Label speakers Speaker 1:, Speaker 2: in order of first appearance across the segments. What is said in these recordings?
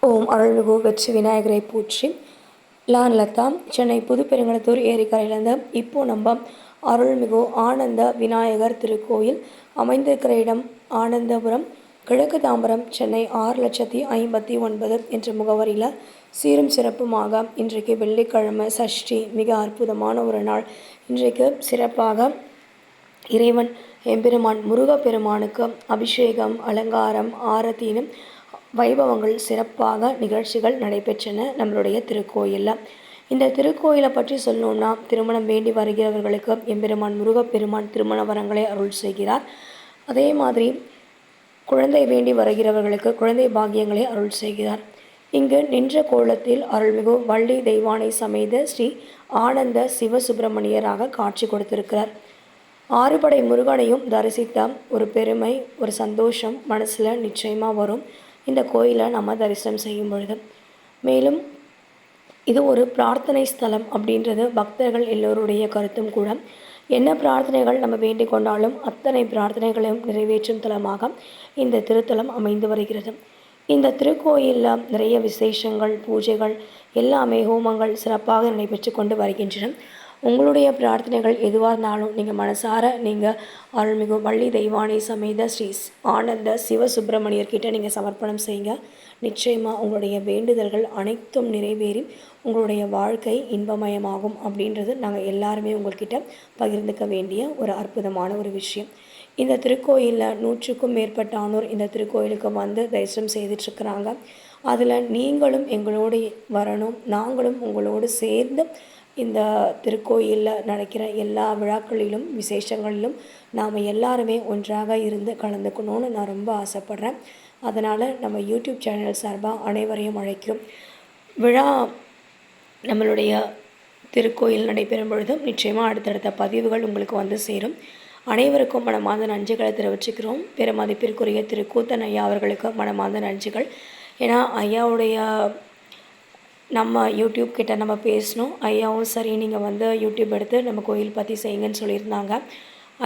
Speaker 1: ஓம் அருள்மிகு வெற்றி விநாயகரை போற்றி. லான் லதா சென்னை புதுப்பெருங்கலத்தூர் ஏரிக்கரையிலிருந்து இப்போ நம்ம அருள்மிகு ஆனந்த விநாயகர் திருக்கோயில் அமைந்திருக்கிற இடம் ஆனந்தபுரம் கிழக்கு தாம்பரம் சென்னை ஆறு லட்சத்தி ஐம்பத்தி ஒன்பது என்ற முகவரியில் சீரும் சிறப்புமாக இன்றைக்கு வெள்ளிக்கிழமை சஷ்டி மிக அற்புதமான ஒரு நாள். இன்றைக்கு சிறப்பாக இறைவன் எம்பெருமான் முருகப்பெருமானுக்கு அபிஷேகம் அலங்காரம் ஆரத்தினும் வைபவங்கள் சிறப்பாக நிகழ்ச்சிகள் நடைபெற்றன நம்மளுடைய திருக்கோயிலில். இந்த திருக்கோயிலை பற்றி சொல்லணும்னா திருமணம் வேண்டி வருகிறவர்களுக்கு எம்பெருமான் முருகப்பெருமான் திருமண வரங்களை அருள் செய்கிறார். அதே மாதிரி குழந்தை வேண்டி வருகிறவர்களுக்கு குழந்தை பாக்கியங்களை அருள் செய்கிறார். இங்கு நின்ற கோலத்தில் அருள்மிகு வள்ளி தெய்வானை சமேத ஸ்ரீ ஆனந்த சிவசுப்பிரமணியராக காட்சி கொடுத்திருக்கிறார். ஆறுபடை முருகனையும் தரிசித்த ஒரு பெருமை ஒரு சந்தோஷம் மனசில் நிச்சயமாக வரும். இந்த கோயிலை நம்ம தரிசனம் செய்யும் பொழுது. மேலும் இது ஒரு பிரார்த்தனை ஸ்தலம் அப்படின்றது பக்தர்கள் எல்லோருடைய கருத்தும் கூட. என்ன பிரார்த்தனைகள் நம்ம வேண்டிக் கொண்டாலும் அத்தனை பிரார்த்தனைகளையும் நிறைவேற்றும் தலமாக இந்த திருத்தலம் அமைந்து வருகிறது. இந்த திருக்கோயிலில் நிறைய விசேஷங்கள் பூஜைகள் எல்லாமே ஹோமங்கள் சிறப்பாக நடைபெற்று கொண்டு வருகின்றன. உங்களுடைய பிரார்த்தனைகள் எதுவாக இருந்தாலும் நீங்கள் மனசார நீங்கள் அருள்மிகு வள்ளி தெய்வானை சமேத ஸ்ரீ ஆனந்த சிவசுப்பிரமணியர்கிட்ட நீங்கள் சமர்ப்பணம் செய்யுங்க. நிச்சயமாக உங்களுடைய வேண்டுதல்கள் அனைத்தும் நிறைவேறி உங்களுடைய வாழ்க்கை இன்பமயமாகும் அப்படின்றது நாங்கள் எல்லாருமே உங்கள்கிட்ட பகிர்ந்துக்க வேண்டிய ஒரு அற்புதமான ஒரு விஷயம். இந்த திருக்கோயிலில் நூற்றுக்கும் மேற்பட்டானோர் இந்த திருக்கோயிலுக்கு வந்து தரிசனம் செய்துட்ருக்குறாங்க. அதில் நீங்களும் எங்களோடு வரணும் நாங்களும் உங்களோடு சேர்ந்து இந்த திருக்கோயிலில் நடக்கிற எல்லா விழாக்களிலும் விசேஷங்களிலும் நாம் எல்லாருமே ஒன்றாக இருந்து கலந்துக்கணும்னு நான் ரொம்ப ஆசைப்பட்றேன். அதனால் நம்ம யூடியூப் சேனல் சார்பாக அனைவரையும் அழைக்கிறோம். விழா நம்மளுடைய திருக்கோயில் நடைபெறும் பொழுதும் நிச்சயமாக அடுத்தடுத்த பதிவுகள் உங்களுக்கு வந்து சேரும். அனைவருக்கும் மனமார்ந்த நன்றிகளை தெரிவிச்சுக்கிறோம். பிற மதிப்பிற்குரிய திரு கூத்தன் ஐயா அவர்களுக்கு மனமார்ந்த நன்றிகள். ஏன்னா ஐயாவுடைய நம்ம யூடியூப் கிட்ட நம்ம பேசணும். ஐயாவும் சரி நீங்கள் வந்து யூடியூப் எடுத்து நம்ம கோயில் பற்றி செய்யுங்கன்னு சொல்லியிருந்தாங்க.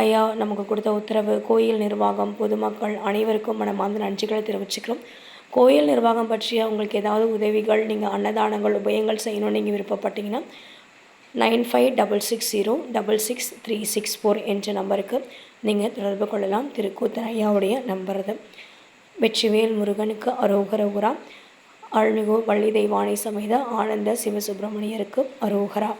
Speaker 1: ஐயா நமக்கு கொடுத்த உத்தரவு கோயில் நிர்வாகம் பொதுமக்கள் அனைவருக்கும் நம்ம வந்து நன்றிகளை தெரிவிச்சுக்கிறோம். கோயில் நிர்வாகம் பற்றிய உங்களுக்கு ஏதாவது உதவிகள் நீங்கள் அன்னதானங்கள் உபயங்கள் செய்யணும்னு நீங்கள் விருப்பப்பட்டீங்கன்னா nine five double six zero double six three six four என்ற நம்பருக்கு நீங்கள் தொடர்பு கொள்ளலாம். திருக்கூத்தன் ஐயாவுடைய நம்பர் அது வெற்றிவேல் முருகனுக்கு அரோகரகுரா அருள்மிகு வள்ளி தெய்வானை சமேத ஆனந்த சிவசுப்பிரமணியருக்கு அரோகரா.